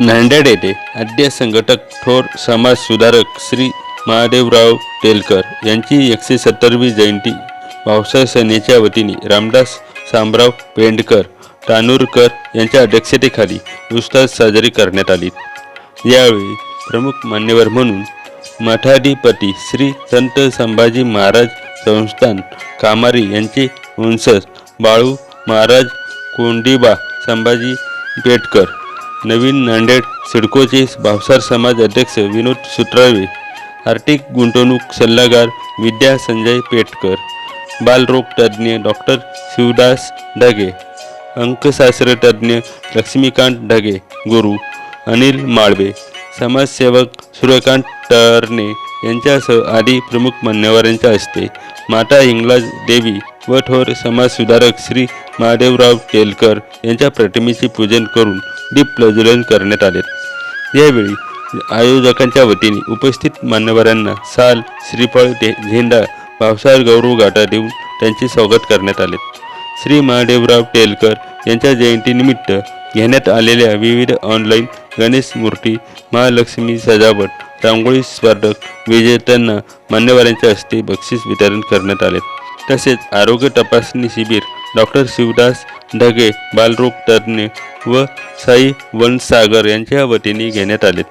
नांदेड येथे आद्य संघटक थोर समाज सुधारक श्री महादेवराव तेलकर यांची एकशे सत्तरवी जयंती. भावसार सेनेच्या वतीने रामदास सामराव पेंडकर तानूरकर यांच्या अध्यक्षतेखाली उत्साहात साजरी करण्यात आली. यावेळी प्रमुख मान्यवर म्हणून मठाधिपती श्री संत संभाजी महाराज संस्थान कामारी यांचे वंशज बाळू महाराज कोंडिबा संभाजी पेटकर नवीन नांदेड सिडकोचे भावसार समाज अध्यक्ष विनोद सुत्रावे आर्थिक गुंतवणूक सल्लागार विद्या संजय पेटकर बालरोग तज्ज्ञ डॉक्टर शिवदास ढगे अंकशास्त्रतज्ज्ञ लक्ष्मीकांत ढगे गुरु अनिल माळवे समाजसेवक सूर्यकांत टरणे यांच्यासह आदी प्रमुख मान्यवरांच्या हस्ते माता इंग्लज देवी व थोर समाजसुधारक श्री महादेवराव केलकर यांच्या प्रतिमेचे पूजन करून दीप प्रज्वलन करण्यात आले यावेळी आयोजकांच्या वतीने उपस्थित मान्यवरांना साल श्रीफळ झेंडा पावसाळ गौरव गाठा देऊन त्यांचे स्वागत करण्यात आले. श्री महादेवराव टेलकर यांच्या जयंतीनिमित्त घेण्यात आलेल्या विविध ऑनलाईन गणेश मूर्ती महालक्ष्मी सजावट रांगोळी स्पर्धक विजेत्यांना मान्यवरांच्या हस्ते बक्षीस वितरण करण्यात आले. तसेच आरोग्य तपासणी शिबिर डॉक्टर शिवदास ढगे बालरूप तज्ज्ञ व साई वनसागर यांच्या वतीने घेण्यात आले.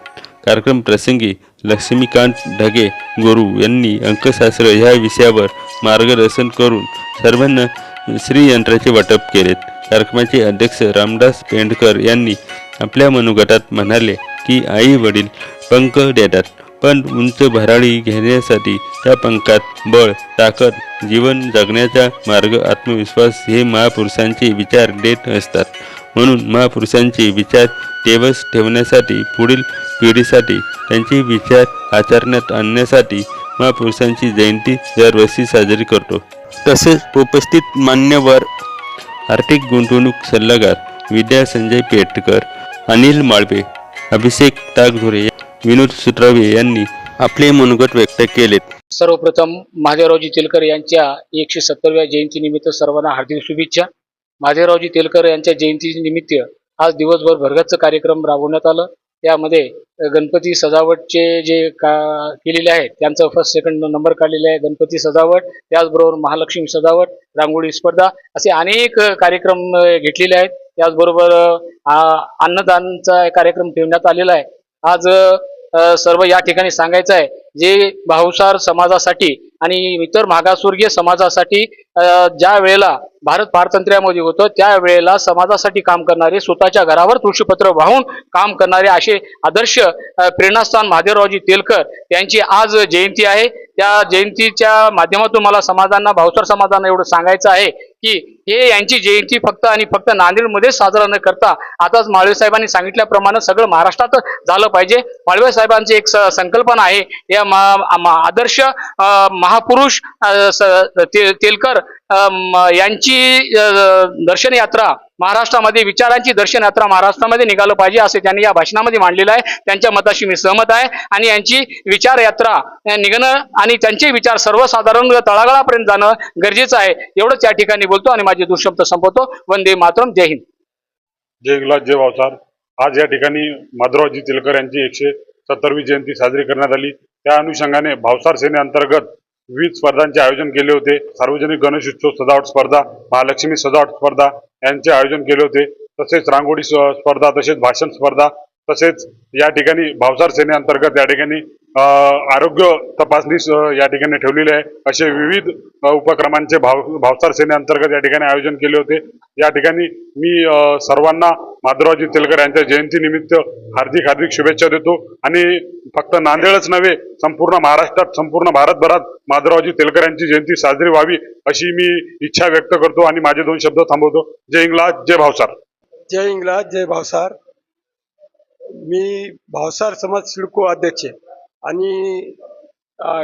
कार्यक्रम प्रसंगी लक्ष्मीकांत ढगे गुरु यांनी अंकशास्त्र ह्या विषयावर मार्गदर्शन करून सर्वांना श्रीयंत्राचे वाटप केले. कार्यक्रमाचे अध्यक्ष रामदास पेंडकर यांनी आपल्या मनोगटात म्हणाले की आई वडील पंख देतात. पण उंच भराळी घेण्यासाठी त्या पंखात बळ ताकद जीवन जगण्याचा मार्ग आत्मविश्वास हे महापुरुषांचे विचार देत असतात. म्हणून महापुरुषांचे विचार तेवस ठेवण्यासाठी पुढील पिढीसाठी त्यांचे विचार आचरण्यात आणण्यासाठी महापुरुषांची जयंती दरवर्षी साजरी करतो. तसेच उपस्थित मान्यवर आर्थिक गुंतवणूक सल्लागार विद्या संजय पेटकर अनिल माळवे अभिषेक ताकधुरे विनोद सुत्रावे यांनी आपले मनोगत व्यक्त केलेत. सर्वप्रथम महादेवरावजी तेलकर यांच्या एकशे सत्तरव्या जयंतीनिमित्त सर्वांना हार्दिक शुभेच्छा. महादेवरावजी तेलकर यांच्या जयंतीनिमित्त आज दिवसभर भरगतचं कार्यक्रम राबवण्यात आलं. त्यामध्ये गणपती सजावटचे जे का केलेले आहेत त्यांचं फर्स्ट सेकंड नंबर काढलेले आहे. गणपती सजावट त्याचबरोबर महालक्ष्मी सजावट रांगोळी स्पर्धा असे अनेक कार्यक्रम घेतलेले आहेत. त्याचबरोबर आ- अन्नदानचा कार्यक्रम ठेवण्यात आलेला आहे. आज सर्व या ठिकाणी सांगायचं आहे जे भाऊसार समाजासाठी आणि इतर मागासवर्गीय समाजासाठी ज्या वेळेला भारत पारतंत्र्यामध्ये होतं त्यावेळेला समाजासाठी काम करणारे स्वतःच्या घरावर तुळशीपत्र वाहून काम करणारे असे आदर्श प्रेरणास्थान महादेवरावजी तेलकर यांची आज जयंती आहे. त्या जयंतीच्या माध्यमातून मला समाजांना भाऊसार समाजांना एवढं सांगायचं आहे की हे यांची जयंती फक्त आणि फक्त नांदेडमध्ये साजरा न करता आताच माळवे साहेबांनी सांगितल्याप्रमाणे सगळं महाराष्ट्रात झालं पाहिजे. माळवे साहेबांची एक स- संकल्पना आहे. या आदर्श महापुरुष स- ते- तेलकर म- यांची दर्शनयात्रा दर्शन यात्रा महाराष्ट्रामध्ये विचारांची दर्शन यात्रा महाराष्ट्रामध्ये निघालं पाहिजे असे त्यांनी या भाषणामध्ये मांडलेलं आहे. त्यांच्या मताशी मी सहमत आहे. आणि यांची विचार यात्रा निघणं आणि त्यांचे विचार सर्वसाधारण तळागाळापर्यंत जाणं गरजेचं आहे. एवढंच या ठिकाणी बोलतो आणि माझे दुष्शब्द संपवतो. वंदे मातरम. जय हिंद. जय गुलाब जय भावसार आज या ठिकाणी माधवरावजी तिलकर यांची एकशे सत्तरवी जयंती साजरी करण्यात आली. त्या अनुषंगाने भावसार सेनेअंतर्गत विविध स्पर्धांचे आयोजन केले होते. सार्वजनिक गणेश उत्सव सजावट स्पर्धा महालक्ष्मी सजावट स्पर्धा यांचे आयोजन केले होते. तसेच रांगोळी स्पर्धा तसेच भाषण स्पर्धा तसेच या ठिकाणी भावसार सेनेअंतर्गत या ठिकाणी आरोग्य तपासणी या ठिकाणी ठेवलेली आहे. असे विविध उपक्रमांचे भाव भावसार सेनेअंतर्गत या ठिकाणी आयोजन केले होते. या ठिकाणी मी सर्वांना माधुरावजी तेलकर यांच्या जयंतीनिमित्त हार्दिक हार्दिक शुभेच्छा देतो. आणि फक्त नांदेडच नव्हे संपूर्ण महाराष्ट्रात संपूर्ण भारतभरात माधुरावजी तेलकर यांची जयंती साजरी व्हावी अशी मी इच्छा व्यक्त करतो आणि माझे दोन शब्द थांबवतो. जय इंग्लाज जय भावसार. जय इंग्लाज जय भावसार. मी भावसार समाज सिडको अध्यक्ष आणि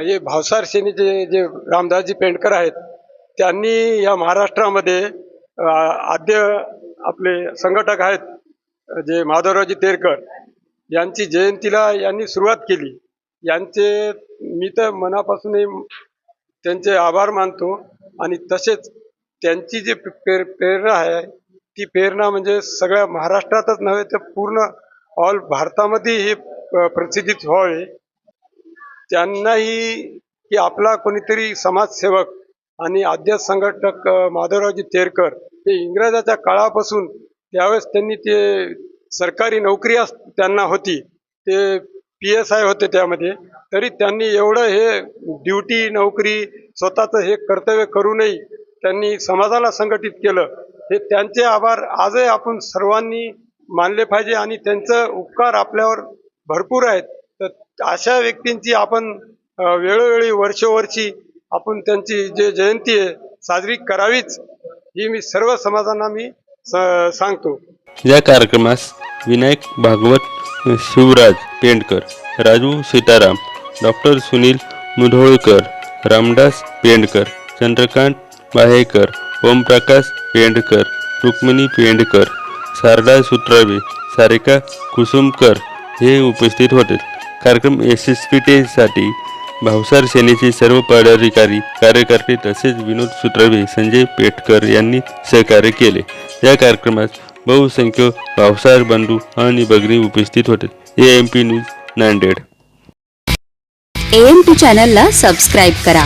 हे भावसार सेनेचे जे रामदासजी पेंडकर आहेत त्यांनी या महाराष्ट्रामध्ये आद्य आपले संघटक आहेत जे माधवरावजी तेरकर यांची जयंतीला यांनी सुरुवात केली. यांचे मी तर मनापासूनही त्यांचे आभार मानतो आणि तसेच त्यांची जी प्रेर प्रेरणा आहे ती प्रेरणा म्हणजे सगळ्या महाराष्ट्रातच नव्हे तर पूर्ण ऑल भारतामध्ये हे प्रसिद्धित व्हावे त्यांनाही की आपला कोणीतरी समाजसेवक आणि आद्य संघटक माधवरावजी तेरकर हे इंग्रजाच्या काळापासून त्यावेळेस त्यांनी ते सरकारी नोकरी अस त्यांना होती. ते पी एस आय होते त्यामध्ये. तरी त्यांनी एवढं हे ड्युटी नोकरी स्वतःचं हे कर्तव्य करूनही त्यांनी समाजाला संघटित केलं. हे त्यांचे आभार आजही आपण सर्वांनी मानले पाहिजे आणि त्यांचं उपकार आपल्यावर भरपूर आहेत. तर अशा व्यक्तींची आपण वेळोवेळी वर्षोवर्षी आपण त्यांची जे जयंती आहे साजरी करावीच ही मी सर्व समाजांना मी सांगतो. या कार्यक्रमास विनायक भागवत शिवराज पेंडकर राजू सीताराम डॉक्टर सुनील मुधोळकर रामदास पेंडकर चंद्रकांत बाहेकर ओमप्रकाश पेंडकर रुक्मिणी पेंडकर शारदा सुत्रावे सारिका कुसुमकर हे उपस्थित होते. कार्यक्रम यशस्वीतेसाठी भावसार सेनेचे सर्व पदाधिकारी कार्यकर्ते तसेच विनोद सुत्रावे संजय पेटकर यांनी सहकार्य केले. या कार्यक्रमात बहुसंख्य भावसार बंधू आणि भगिनी उपस्थित होते. A M P news Nanded. AM two चॅनलला सबस्क्राईब करा.